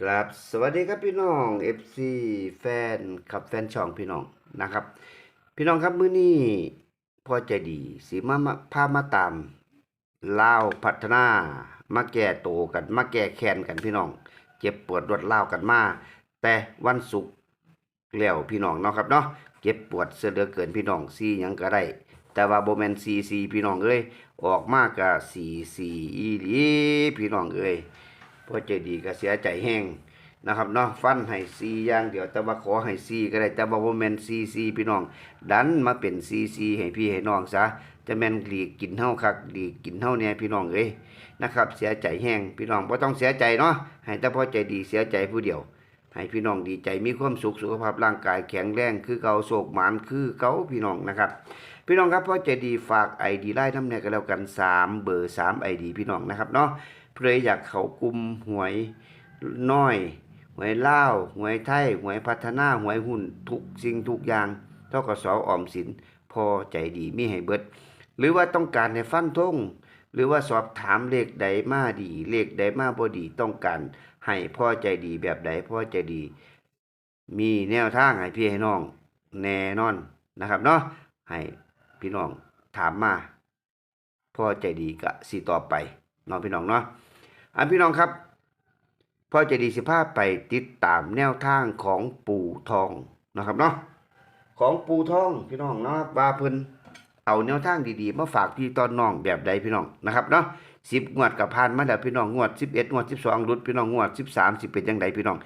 ครับสวัสดีครับพี่น้อง FC แฟนครับแฟนช่องพี่น้องนะครับ พี่น้องครับมื้อนี้พ่อใจดีสิมามาพามาตามลาวพัฒนามาแก้โตกันมาแก้แค้นกันพี่น้อง เจ็บปวดรวดลาวกันมาแต่วันศุกร์แล้วพี่น้องเนาะครับเนาะเจ็บปวดเสียเหลือเกินพี่น้องซียังก็ได้แต่ว่าโบแมนซีซีพี่น้องเอ้ยออกมากก็ซีซีอีหลีพี่น้องเอ้ย พอใจดีก็เสียใจแห้งนะครับเนาะฟันให้ซีอย่างเดียวแต่ว่าขอให้ซีก็ได้แต่ว่าบ่แม่นซีซีพี่น้อง ดันมาเป็นซีซีให้พี่ให้น้องซะจะแมนหลีกกินเฮาคักหลีกกินเฮาเนี่ยพี่น้องเอ้ยนะครับ เสียใจแห้งพี่น้องบ่ต้องเสียใจเนาะให้แต่พอใจดีเสียใจผู้เดียว ให้พี่น้องดีใจมีความสุขสุขภาพร่างกายแข็งแรงคือเกาโศกหมานคือเกาพี่น้องนะครับพี่น้องครับพอใจดีฝาก ID ไล่น้ำเนี่ยก็แล้วกัน 3 เบอร์3 ID พี่น้องนะครับเนาะ เพื่ออยากเขากลุ่มหวยน้อย หวยเล่าหวยไทย หวยพัฒนาหวยหุ้นทุกสิ่งทุกอย่างเท่ากับสออมสินพอใจดีมีให้เบิด หรือว่าต้องการให้ฟันทงหรือว่าสอบถามเลขใดมาดี เลขใดมาบ่ดีต้องการให้พ่อใจดีแบบใดพ่อใจดี มีแนวทางให้พี่ให้น้อง แน่นอนนะครับเนาะให้พี่น้องถามมาพ่อใจดีก็สิต่อไปน้องพี่น้องเนาะ อันพี่น้องครับพ่อใจดีสิพาไปติดตามแนวทางของปู่ทองนะครับเนาะของปู่ทองพี่น้องเนาะว่าเพิ่นเอาแนวทางดีๆมาฝากพี่ตอนน้องแบบใดพี่น้องนะครับเนาะสิบงวดกับผ่านมาแล้วพี่น้องงวดสิบเอ็ดงวดสิบสองรุดพี่น้องงวดสิบสามสิบเป็นยังไงพี่น้อง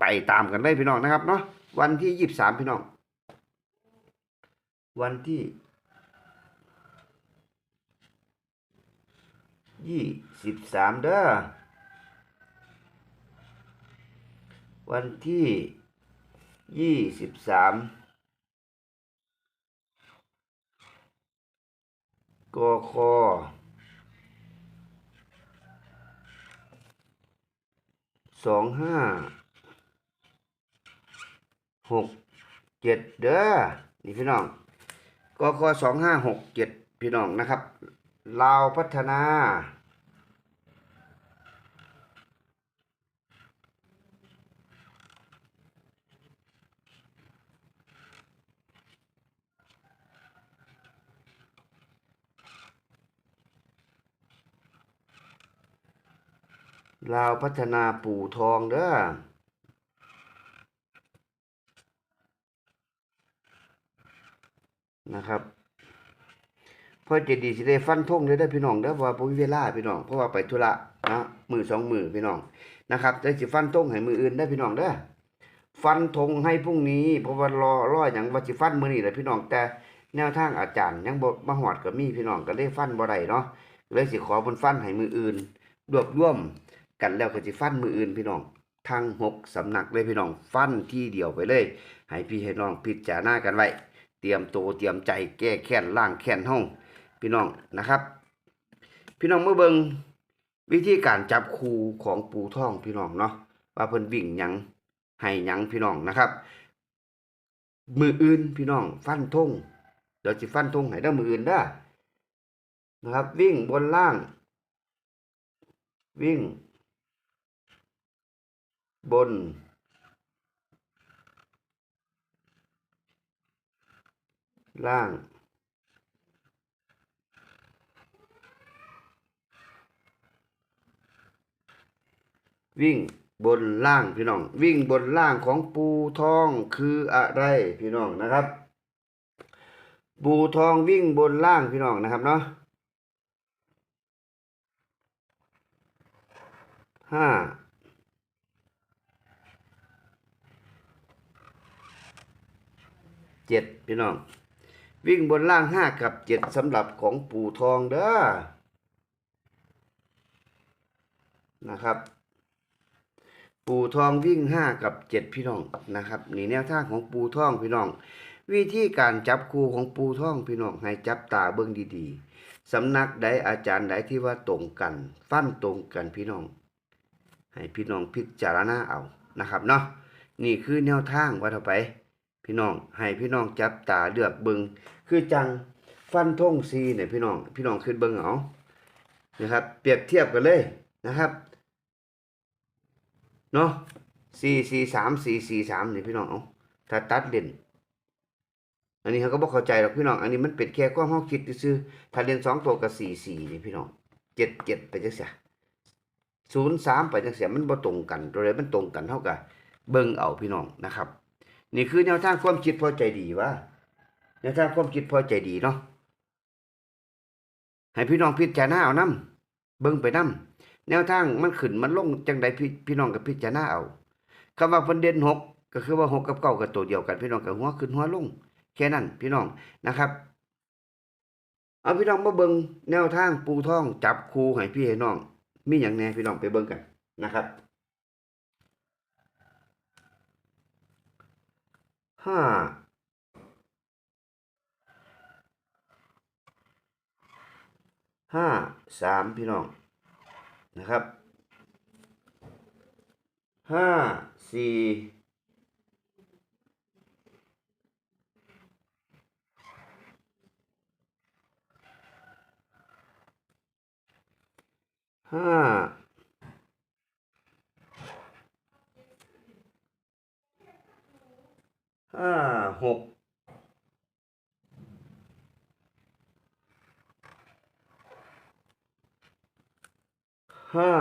ไปตามกันเลยพี่น้องนะครับเนาะวันที่ยี่สิบสามพี่น้อง วันที่ ยี่สิบสามเด้อวันที่ยี่สิบสามกคสองห้าหกเจ็ดเด้อนี่พี่น้องกคสองห้าหกเจ็ดพี่น้องนะครับ ลาวพัฒนา ลาวพัฒนาปู่ทองเด้อนะครับ พราะจะดีสิได้ฟันทงเลยได้พี่น้องเด้อเพราะว่าบ่มีเวลาพี่น้องเพราะว่าไปธุระนะมือสองมือพี่น้องนะครับได้สิฟันทงให้มืออื่นได้พี่น้องเด้อฟันธงให้พรุ่งนี้เพราะว่ารอรออย่างว่าสิฟันมือนี้แหละพี่น้องแต่แนวทางอาจารย์ยังบมาฮอดก็มีพี่น้องก็เลยฟันบ่ได้เนาะเลยสิขอเพิ่นฟันให้มืออื่นรวบรวมกันแล้วก็สิฟันมืออื่นพี่น้องทั้งหกสำนักเลยพี่น้องฟันที่เดียวไปเลย ให้พี่ให้น้องพิจารณากันไว้ เตรียมตัวเตรียมใจแก้แค้นล่างแค้นห้อง พี่น้องนะครับ พี่น้องเมื่อเบิงวิธีการจับคูของปูท่องพี่น้องเนาะว่าเพิ่นวิ่งยังให้ยังพี่น้องนะครับ มืออื่นพี่น้อง ฟันทงเดี๋ยวสิฟันทงให้ได้มืออื่นเด้นะครับ วิ่งบนล่าง วิ่ง บน ล่าง วิ่งบนล่างพี่น้อง วิ่งบนล่างของปูทองคืออะไรพี่น้องนะครับ ปูทองวิ่งบนล่างพี่น้องนะครับเนาะห้าเจ็ดพี่น้อง วิ่งบนล่างห้ากับเจ็ดสำหรับของปูทองเด้อนะครับ ปู่ทองวิ่งห้ากับเจ็ดพี่น้องนะครับนี่แนวทางของปูทองพี่น้อง วิธีการจับคู่ของปูทองพี่น้องให้จับตาเบิ่งดีๆสำนักใดอาจารย์ใดที่ว่าตรงกัน ฟันตรงกันพี่น้อง ให้พี่น้องพิจารณาเอานะครับเนาะนี่คือแนวทางว่าเท่าไป พี่น้องให้พี่น้องจับตาเลือกเบิงคือจังฟันทงซีเนี่ยพี่น้องพี่น้องขึ้นเบิงเอานะครับ เปรียบเทียบกันเลยนะครับ เนาะสี่สี่สามสี่สี่สามนี่พี่น้องเอาถ้าตัดเล่นอันนี้เขาก็บอกเข้าใจหรอกพี่น้อง อันนี้มันเป็นแค่ความเฮาคิดซื่อถ้าเรียนสองตัวกับสี่สี่นี่พี่น้องเจ็ดเจ็ดไปจังเสียศูนย์สามไปจังเสียมันบ่ตรงกันตัวใดมันตรงกันเท่ากับเบิ่งเอาพี่น้องนะครับ นี่คือแนวทางความคิดพอใจดีว่า แนวทางความคิดพอใจดีเนาะให้พี่น้องพิจารณาเอานํเบิ่งไปนํ แนวทางมันขึ้นมันลงจังใดพี่พี่น้องกับพิจารณาเอาคำว่าเพิ่นเด่นหกก็คือว่าหกกับเก้าก็ตัวเดียวกัน พี่น้องกับหัวขึ้นหัวลงแค่นั้นพี่น้องนะครับเอาพี่น้องมาเบิ่งแนวทางปูท่องจับคูให้พี่ให้น้อง มีอย่างแน่พี่น้องไปเบิ่งกันนะครับห้าห้าสามพี่น้อง นะครับห้าสี่ห้าห้าหก ห้า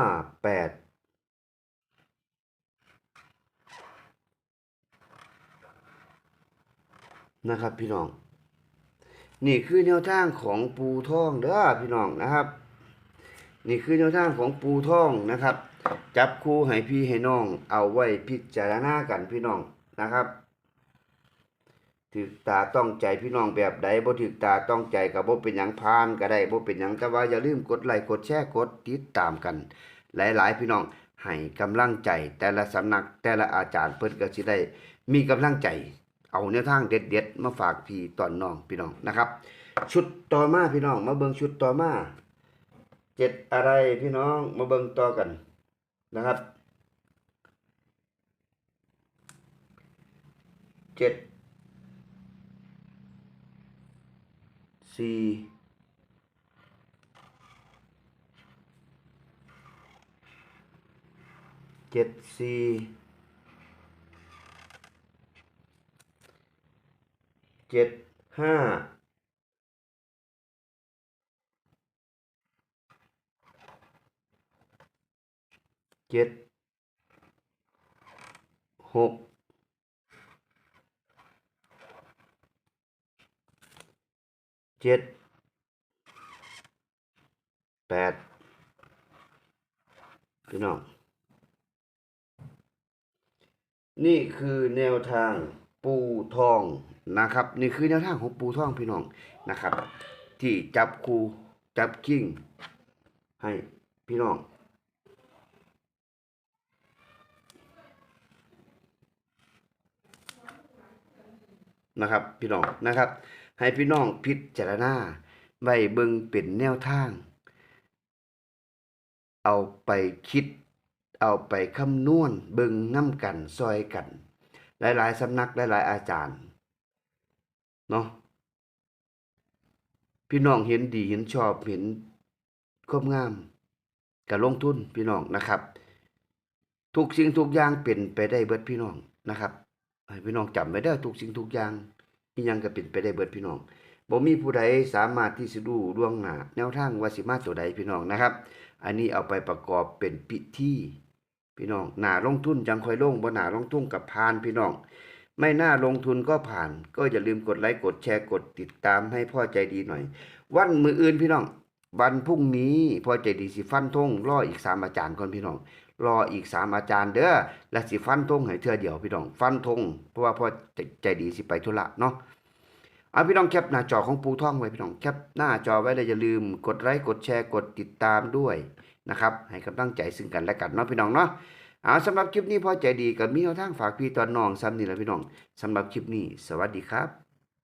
แปดนะครับพี่น้อง นี่คือแนวทางของปูท่องเด้อพี่น้องนะครับ นี่คือแนวทางของปูท่องนะครับ จับคู่ให้พี่ให้น้อง เอาไว้พิจารณากันพี่น้องนะครับ ถึกตาต้องใจพี่น้องแบบใดบ่ถึกตาต้องใจก็บ่เป็นหยังพานก็ได้บ่เป็นหยังแต่ว่าอย่าลืมกดไลค์กดแชร์กดติดตามกัน หลายๆ พี่น้องให้กำลังใจแต่ละสำนักแต่ละอาจารย์เพิ่นก็สิได้มีกำลังใจ เอาแนวทางเด็ดๆมาฝากพี่ตอนน้องพี่น้องนะครับ ชุดต่อมาพี่น้อง มาเบิ่งชุดต่อมาเจ็ดอะไรพี่น้องมาเบิ่งต่อกันนะครับเจ็ด สี่เจ็ดสี่เจ็ดห้าเจ็ดหก เจ็ดแปดพี่น้อง นี่คือแนวทางปูทองนะครับ นี่คือแนวทางของปูทองพี่น้องนะครับ ที่จับคูจับกิ้งให้พี่น้องนะครับ พี่น้องนะครับ ให้พี่น้องพิจารณาไว้เบิ่งเป็นแนวทาง เอาไปคิด เอาไปคำนวณเบิ่งน้ำกันซอยกัน หลายๆสำนักหลายๆอาจารย์เนาะพี่น้องเห็นดีเห็นชอบเห็นความงามก็ลงทุนพี่น้องนะครับ ทุกสิ่งทุกอย่างเป็นไปได้เบิดพี่น้องนะครับให้พี่น้องจำไว้เด้ทุกสิ่งทุกอย่าง อีหยังก็เป็นไปได้เบิดพี่น้องบ่มีผู้ใดสามารถที่สิดูล่วงหน้าแนวทางว่าสิมาตัวใดพี่น้องนะครับ อันนี้เอาไปประกอบเป็นพิธีพี่น้องหน้าลงทุนจังค่อยลงบ่หน้าลงทุนกับผ่านพี่น้อง ไม่น่าลงทุนก็ผ่าน ก็อย่าลืมกดไลค์กดแชร์กดติดตามให้พ่อใจดีหน่อย วันมืออื่นพี่น้องวันพรุ่งนี้พ่อใจดีสิฟันธงรออีกสามอาจารย์ก่อนพี่น้อง รออีกสามอาจารย์เด้อและสิฟันธงให้เทื่อเดียวพี่น้องฟันธงเพราะว่าพ่อใจดีสิไปธุระเนาะเอาพี่น้องแคปหน้าจอของปูท่องไว้พี่น้องแคปหน้าจอไว้แล้วอย่าลืมกดไลค์กดแชร์กดติดตามด้วยนะครับให้กำลังใจซึ่งกันและกันเนาะพี่น้องเนาะเอาสำหรับคลิปนี้พ่อใจดีกับมีแนวทางฝากพี่ตอนน้องซ้ำนี่แหละพี่น้องสำหรับคลิปนี้ สวัสดีครับ